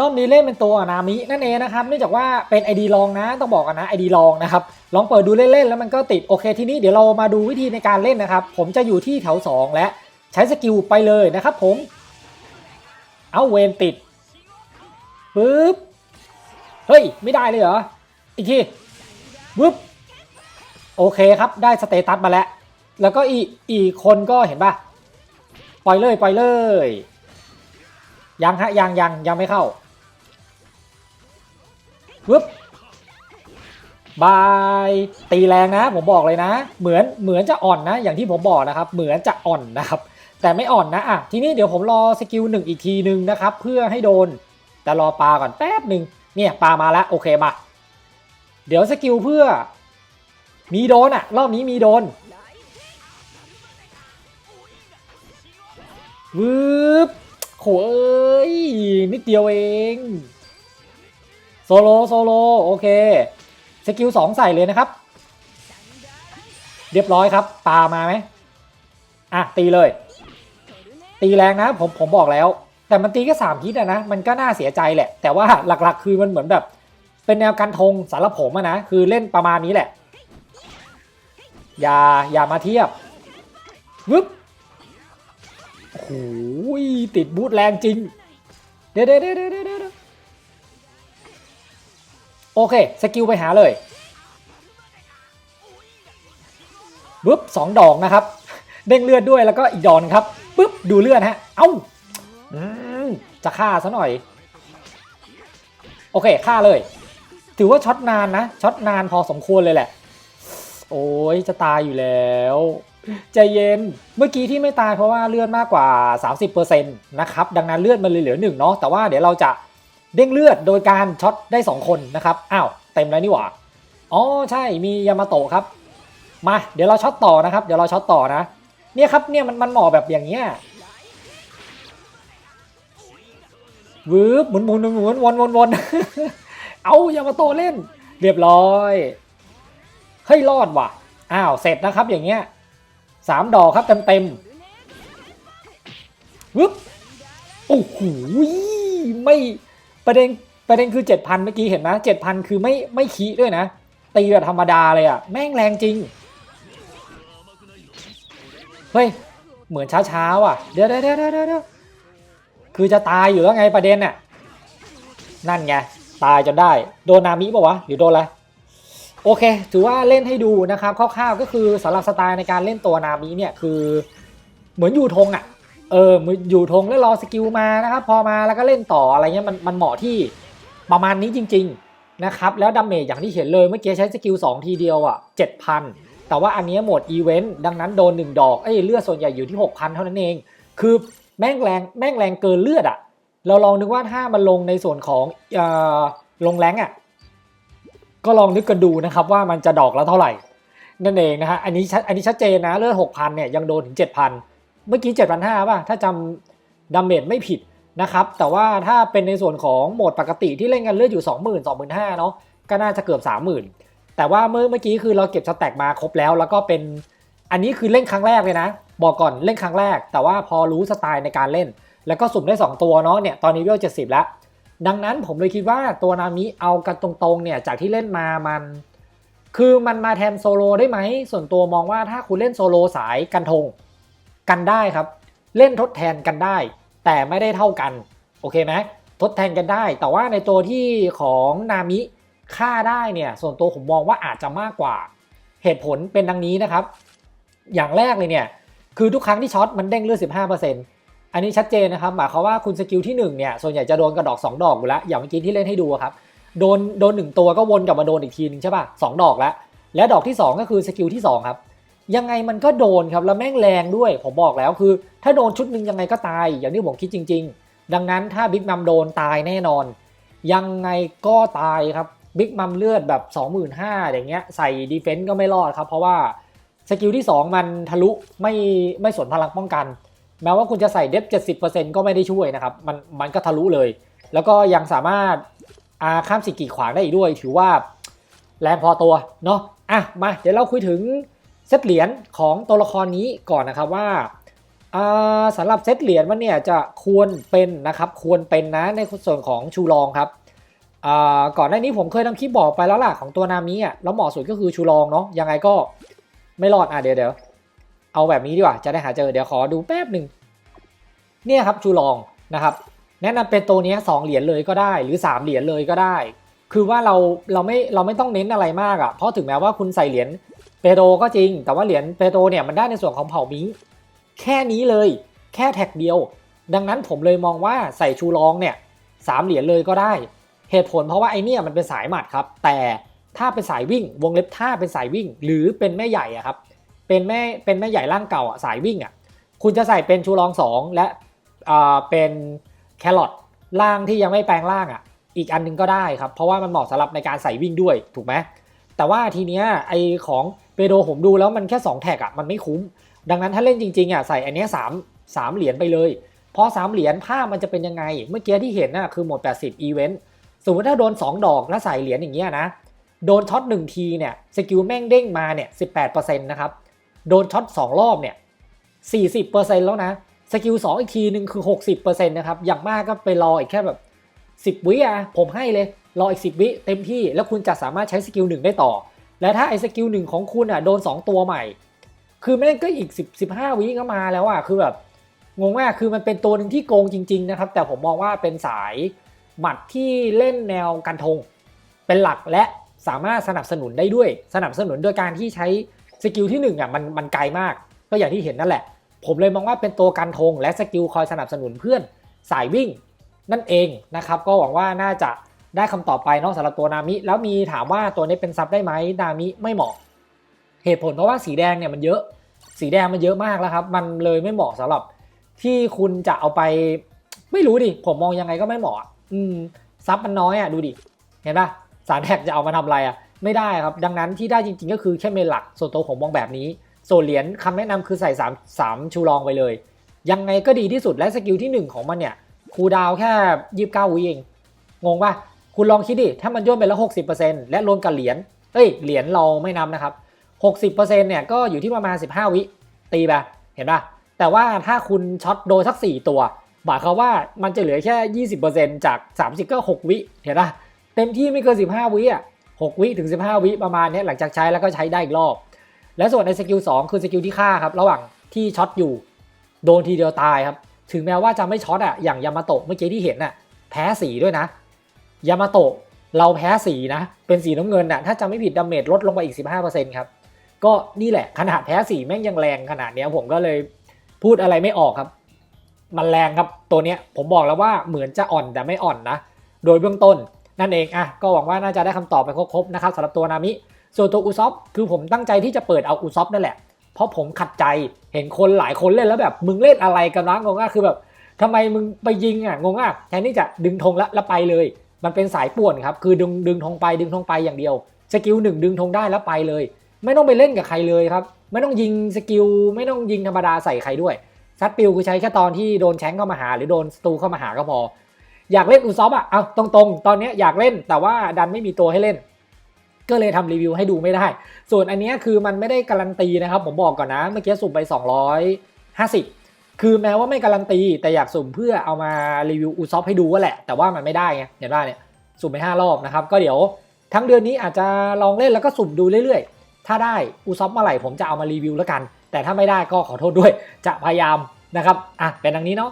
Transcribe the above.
รอบนี้เล่นเป็นตัวนามินั่นเองนะครับเนื่องจากว่าเป็น ID ลองนะต้องบอกกันนะ ID ลองนะครับลองเปิดดูเล่นๆแล้วมันก็ติดโอเคทีนี้เดี๋ยวเรามาดูวิธีในการเล่นนะครับ ผมจะอยู่ที่แถว 2 และใช้สกิลไปเลยนะครับผม เอาเวนติดปึ๊บเฮ้ย ไม่ได้เลยเหรอ อีกทีปึ๊บโอเคครับได้สเตตัสมาแล้ว แล้วก็อีกอีกคนก็เห็นป่ะปล่อยเลยปล่อยเลยยังฮะยังยังยังไม่เข้า ปึ๊บบายตีแรงนะ ผมบอกเลยนะ เหมือนเหมือนจะอ่อนนะ อย่างที่ผมบอกนะครับ เหมือนจะอ่อนนะครับ แต่ไม่อ่อนนะอะทีนี้เดี๋ยวผมรอสกิลหนึ่งอีกทีหนึ่งนะครับ เพื่อให้โดน แต่รอปลาก่อนแป๊บหนึ่งเนี่ยปลามาแล้วโอเคมา เดี๋ยวสกิลเพื่อ มีโดนอะรอบนี้มีโดนวืบโขเอ้ยนิดเดียวเอง โซโลโซโลโอเคสกิลสองใส่เลยนะครับ เรียบร้อยครับปามาไหมอะตีเลย ตีแรงนะผมผมบอกแล้ว แต่มันตีแค่สามฮิตอะนะมันก็น่าเสียใจแหละ แต่ว่าหลักๆ คือมันเหมือนแบบ เป็นแนวกันทงสารบผมอะนะคือเล่นประมาณนี้แหละ อย่าอย่ามาเทียบวึบโอ้โหติดบูทแรงจริง เดี๋ยวเดี๋ยวเดี๋ยวเดี๋ยวเด โอเค สกิลไปหาเลยปึ๊บสองดอกนะครับ เด้งเลือดด้วยแล้วก็อีกดอนครับปึ๊บดูเลือดฮะ เอ้าจะฆ่าซะหน่อย โอเคฆ่าเลย ถือว่าช็อตนานนะ ช็อตนานพอสมควรเลยแหละ โอ้ยจะตายอยู่แล้วใจเย็น เมื่อกี้ที่ไม่ตายเพราะว่าเลือดมากกว่า 30%นะครับ ดังนั้นเลือดมันเลยเหลือหนึ่งเนาะ แต่ว่าเดี๋ยวเราจะ เด้งเลือดโดยการช็อตได้ 2 คนนะครับอ้าวเต็มแล้วนี่หว่าอ๋อใช่มียามาโตะครับมาเดี๋ยวเราช็อตต่อนะครับ เดี๋ยวเราช็อตต่อนะ เนี่ยครับเนี่ยมันมันเหมาะแบบอย่างเงี้ยวืบหมุนหมุนหมุนหมุนวนวนวนเอายามาโตะเล่น เรียบร้อยเฮ้ยรอดว่ะอ้าวเสร็จนะครับอย่างเงี้ยสามดอกครับเต็มเต็มวึบโอ้โหไม่ ประเด็นประเด็นคือเจ็ดพันเมื่อกี้เห็นไหมเจ็ดพันคือไม่ไม่คีด้วยนะ ตีแบบธรรมดาเลยอะแม่งแรงจริง เฮ้ย เหมือนช้าๆว่ะ เดี๋ยวเดี๋ยวเดี๋ยวเดี๋ยวเดี๋ยวคือจะตายอยู่แล้วไงประเด็นน่ะ นั่นไง ตายจนได้ โดนนามิป่าวะหรือโดนอะไรโอเค ถือว่าเล่นให้ดูนะครับคร่าวๆก็คือสำหรับสไตล์ในการเล่นตัวนามิเนี่ยคือ เหมือนอยู่ธงอะ เออมือนอยู่ธงแล้วรอสกิลมานะครับ พอมาแล้วก็เล่นต่ออะไรเงี้ยมันมันเหมาะที่ประมาณนี้จริง ๆนะครับ แล้วดาเมจอย่างที่เห็นเลยเมื่อกี้ใช้สกิล2ทีเดียวอะ7,000 แต่ว่าอันนี้โหมดอีเวนต์ดังนั้นโดน 1 ดอกเอ้ยเลือดส่วนใหญ่อยู่ที่ 6,000 เท่านั้นเอง คือแม่งแรงแม่งแรงเกินเลือดอะ เราลองนึกว่าถ้ามันลงในส่วนของออลงแรงอะก็ลองนึกกันดูนะครับว่ามันจะดอกและเท่าไหร่นั่นเองนะฮะอันนี้ชัดอันนี้ชัดเจนนะเลือด6,000เนี่ยยังโดนถึง7,000 เมื่อกี้ 7,500 ป่ะ ถ้าจำดาเมจไม่ผิดนะครับ แต่ว่าถ้าเป็นในส่วนของโหมดปกติที่เล่นกันเลือดอยู่ 20,000 25,000เนาะ ก็น่าจะเกือบ 30,000 แต่ว่าเมื่อเมื่อกี้คือเราเก็บสแต็กมาครบแล้ว แล้วก็เป็น อันนี้คือเล่นครั้งแรกเลยนะ บอกก่อนเล่นครั้งแรก แต่ว่าพอรู้สไตล์ในการเล่น แล้วก็สุ่มได้ 2 ตัวเนาะ เนี่ย ตอนนี้เวล70 แล้ว ดังนั้นผมเลยคิดว่าตัวนามิเอากันตรงๆ เนี่ย จากที่เล่นมา มัน คือมันมาแทนโซโลได้ไหม ส่วนตัวมองว่าถ้าคุณเล่นโซโลสายกันทง กันได้ครับ เล่นทดแทนกันได้ แต่ไม่ได้เท่ากัน โอเคไหมทดแทนกันได้ แต่ว่าในตัวที่ของนามิฆ่าได้เนี่ย ส่วนตัวผมมองว่าอาจจะมากกว่า เหตุผลเป็นดังนี้นะครับ อย่างแรกเลยเนี่ย คือทุกครั้งที่ช็อตมันเด้งเลือด 15%อันนี้ชัดเจนนะครับ หมายความว่าคุณสกิลที่1เนี่ย ส่วนใหญ่จะโดนกระดอก 2 ดอกอยู่แล้ว อย่างเมื่อกี้ที่เล่นให้ดูครับ โดน โดนหนึ่งตัวก็วนกลับมาโดนอีกทีนึงใช่ป่ะสองดอกแล้ว และดอกที่ 2 ก็คือสกิลที่2ครับ ยังไงมันก็โดนครับแล้วแม่งแรงด้วย ผมบอกแล้วคือ ถ้าโดนชุดหนึ่งยังไงก็ตาย อย่างที่ผมคิดจริง ๆ ดังนั้นถ้าบิ๊กมัมโดนตายแน่นอน ยังไงก็ตายครับบิ๊กมัมเลือดแบบ 25,000อย่างเงี้ยใส่ดีเฟนต์ก็ไม่รอดครับ เพราะว่าสกิลที่ 2 มันทะลุไม่ไม่สนพลังป้องกัน แม้ว่าคุณจะใส่เดฟ70%ก็ไม่ได้ช่วยนะครับมันมันก็ทะลุเลย แล้วก็ยังสามารถอาข้ามสิกีขวางได้อีกด้วย ถือว่าแรงพอตัวเนาะอะมาเดี๋ยวเราคุยถึง เซตเหรียญของตัวละครนี้ก่อนนะครับว่าอ่าสำหรับเซตเหรียญมันเนี่ยจะควรเป็นนะครับควรเป็นนะในส่วนของชูรองครับก่อนหน้านี้ผมเคยทำคลิปบอกไปแล้วล่ะของตัวนามิอะแล้วเหมาะสุดก็คือชูรองเนาะยังไงก็ไม่รอดอะเดี๋ยวเดี๋ยวเอาแบบนี้ดีกว่าจะได้หาเจอเดี๋ยวขอดูแป๊บหนึ่งเนี่ยครับชูรองนะครับแนะนำเป็นตัวนี้สองเหรียญเลยก็ได้ หรือสามเหรียญเลยก็ได้ คือว่าเราเราไม่เราไม่ต้องเน้นอะไรมากอะเพราะถึงแม้ว่าคุณใส่เหรียญ เปโตรก็จริง แต่ว่าเหรียญเปโตรเนี่ยมันได้ในส่วนของเผ่ามิงแค่นี้เลย แค่แท็กเดียว ดังนั้นผมเลยมองว่าใส่ชูรองเนี่ยสามเหรียญเลยก็ได้ เหตุผลเพราะว่าไอเนี่ยมันเป็นสายหมัดครับ แต่ถ้าเป็นสายวิ่งวงเล็บถ้าเป็นสายวิ่ง หรือเป็นแม่ใหญ่อะครับ เป็นแม่เป็นแม่ใหญ่ร่างเก่าอะสายวิ่งอะคุณจะใส่เป็นชูรองสองและอ่าเป็นแครอทล่างที่ยังไม่แปลงร่างอะอีกอันหนึงก็ได้ครับ เพราะว่ามันเหมาะสำหรับในการใส่วิ่งด้วยถูกไหมแต่ว่าทีเนี้ยไอของ เปโดผมดูแล้วมันแค่ 2 แท็กอะมันไม่คุ้ม ดังนั้นถ้าเล่นจริงๆอะใส่อันเนี้ยสามสามเหรียญไปเลยเพราะสามเหรียญภาพมันจะเป็นยังไง เมื่อกี้ที่เห็นน่ะคือหมด 80อีเวนต์สมมติถ้าโดน 2 ดอกแล้วใส่เหรียญอย่างเงี้ยนะโดนช็อต1ทีเนี่ยสกิลแม่งเด้งมาเนี่ย18%นะครับโดนช็อต2รอบเนี่ย40%แล้วนะสกิล2อีกทีหนึ่งคือ 60%นะครับอย่างมากก็ไปรออีกแค่แบบ 10 วิอะผมให้เลยรออีก 10 วิเต็มที่แล้วคุณจะสามารถใช้สกิล1ได้ต่อ และถ้าไอ้สกิล1ของคุณอะโดน 2 ตัวใหม่ คือแม่งก็อีก 10 15 วิก็มาแล้วอะคือแบบงงมากคือมันเป็นตัวหนึ่งที่โกงจริง ๆ นะครับ แต่ผมมองว่าเป็นสายหมัดที่เล่นแนวกันทง เป็นหลักและสามารถสนับสนุนได้ด้วย สนับสนุนโดยการที่ใช้สกิลที่1อะมันมันไกลมาก ก็อย่างที่เห็นนั่นแหละ ผมเลยมองว่าเป็นตัวกันทง และสกิลคอยสนับสนุนเพื่อนสายวิ่งนั่นเองนะครับ ก็หวังว่าน่าจะ ได้คำตอบไปเนอกสำหรับตัวนามิ แล้วมีถามว่าตัวนี้เป็นซับได้ไหมนามิไม่เหมาะ เหตุผลเพราะว่าสีแดงเนี่ยมันเยอะ สีแดงมันเยอะมากแล้วครับ มันเลยไม่เหมาะสำหรับที่คุณจะเอาไป ไม่รู้ดิ ผมมองยังไงก็ไม่เหมาะ อืมซับมันน้อยอะดูดิ เห็นปะสารแท็กจะเอามาทำอะไรอะ ไม่ได้ครับ ดังนั้นที่ได้จริง ๆ ก็คือแค่เมนหลัก ส่วนตัวผมมองแบบนี้ ส่วนเหรียญคำแนะนำคือใส่3 3ชูรองไปเลย ยังไงก็ดีที่สุดและสกิลที่ 1 ของมันเนี่ยคูดาวแค่29วิเอง งงปะ คุณลองคิดดิ ถ้ามันย่นไปแล้ว 60%และรวมกับเหรียญ เอ้ย เหรียญเราไม่นับนะครับ 60%เนี่ยก็อยู่ที่ประมาณ 15 วิ ตีไป เห็นปะแต่ว่าถ้าคุณช็อตโดยสัก 4 ตัวหมายความว่ามันจะเหลือแค่ 20%จาก 30 ก็ 6 วิ เห็นปะเต็มที่ไม่เกิน 15 วิอะ 6 วิถึง 15 วิประมาณนี้หลังจากใช้แล้วก็ใช้ได้อีกรอบ และส่วนในสกิล2คือสกิลที่ฆ่าครับ ระหว่างที่ช็อตอยู่ โดนทีเดียวตายครับ ถึงแม้ว่าจะไม่ช็อตอะ อย่างยามาโตะเมื่อกี้ที่เห็นอะ แพ้สีด้วยนะ ยามาโตะเราแพ้สีนะ เป็นสีน้ำเงินอะถ้าจะไม่ผิดดาเมจลดลงไปอีก 15%ครับ ก็นี่แหละขนาดแพ้สีแม่งยังแรงขนาดเนี้ยผมก็เลยพูดอะไรไม่ออกครับ มันแรงครับตัวเนี้ยผมบอกแล้วว่าเหมือนจะอ่อนแต่ไม่อ่อนนะ โดยเบื้องต้นนั่นเองอะก็หวังว่าน่าจะได้คำตอบไปครบๆนะครับสำหรับตัวนามิ ส่วนตัวอุซอฟคือผมตั้งใจที่จะเปิดเอาอุซอฟนั่นแหละ เพราะผมขัดใจเห็นคนหลายคนเล่นแล้วแบบมึงเล่นอะไรกันนะงงอะคือแบบทำไมมึงไปยิงอะงงอะแทนที่จะดึงธงแล้วแล้วไปเลย มันเป็นสายป่วนครับคือดึงดึงธงไปดึงธงไปอย่างเดียว สกิลหนึ่งดึงธงได้แล้วไปเลย ไม่ต้องไปเล่นกับใครเลยครับ ไม่ต้องยิงสกิลไม่ต้องยิงธรรมดาใส่ใครด้วยซัดปิวคือใช้แค่ตอนที่โดนแชงเข้ามาหา หรือโดนสตูเข้ามาหาก็พอ อยากเล่นอุซอฟอะเอาตรงๆ ตอนนี้อยากเล่นแต่ว่าดันไม่มีตัวให้เล่น ก็เลยทำรีวิวให้ดูไม่ได้ ส่วนอันนี้คือมันไม่ได้การันตีนะครับ ผมบอกก่อนนะเมื่อกี้สุ่มไป 250 คือแม้ว่าไม่การันตี แต่อยากสุ่มเพื่อเอามารีวิวอุซอฟให้ดูว่าแหละ แต่ว่ามันไม่ได้ไงเห็นว่าเนี่ยสุ่มไป5รอบนะครับ ก็เดี๋ยวทั้งเดือนนี้อาจจะลองเล่นแล้วก็สุ่มดูเรื่อยๆ ถ้าได้อุซอฟเมื่อไหร่ผมจะเอามารีวิวแล้วกัน แต่ถ้าไม่ได้ก็ขอโทษด้วยจะพยายามนะครับอะเป็นดังนี้เนาะ